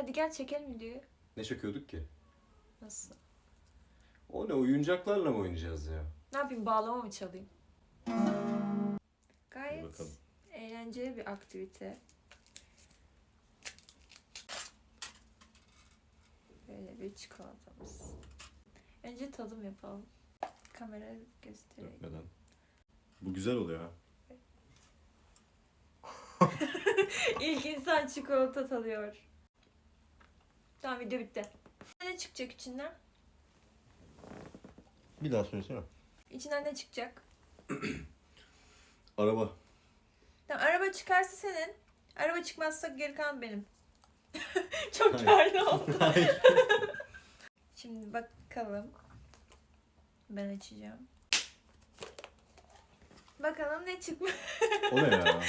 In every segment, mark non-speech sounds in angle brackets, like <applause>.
hadi gel çekelim videoyu. Ne çekiyorduk ki? Nasıl? O ne oyuncaklarla mı oynayacağız ya? Ne yapayım bağlama mı çalayım? Gayet bakalım. eğlenceli bir aktivite. Böyle bir çikolatamız. Önce tadım yapalım. Kameraya göstereyim. Dökmeden. Bu güzel oluyor ha. <laughs> İlk insan çikolata tadıyor. Tamam video bitti. Ne çıkacak içinden? Bir daha söylesene. İçinden ne çıkacak? <clears throat> Araba. Tamam araba çıkarsa senin. Araba çıkmazsa geri kalan benim. <laughs> Çok karlı oldu. <laughs> Hayır. <laughs> Şimdi bakalım. Ben açacağım. Bakalım ne çıkmış. o ne ya?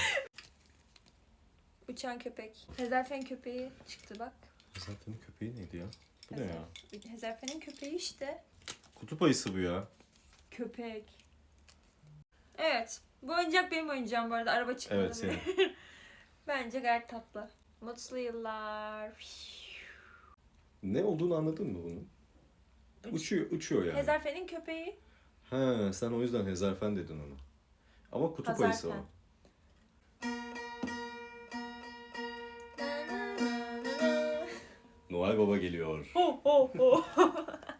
Uçan köpek. Hezarfen köpeği çıktı bak. Zaten köpeği neydi ya? Bu ne ya? Hezarfen'in köpeği işte. Kutup ayısı bu ya. Köpek. Evet. Bu oyuncak benim oyuncağım bu arada. Araba çıkmadı. Evet senin. <laughs> Bence gayet tatlı. Mutlu yıllar. Ne olduğunu anladın mı bunun? Uç- Uçuyor, uçuyor yani. Hezarfen'in köpeği. Ha, sen o yüzden hezarfen dedin onu. Ama kutup ayısı o. Hazarfen. Noel Baba geliyor. Ho ho ho. <laughs>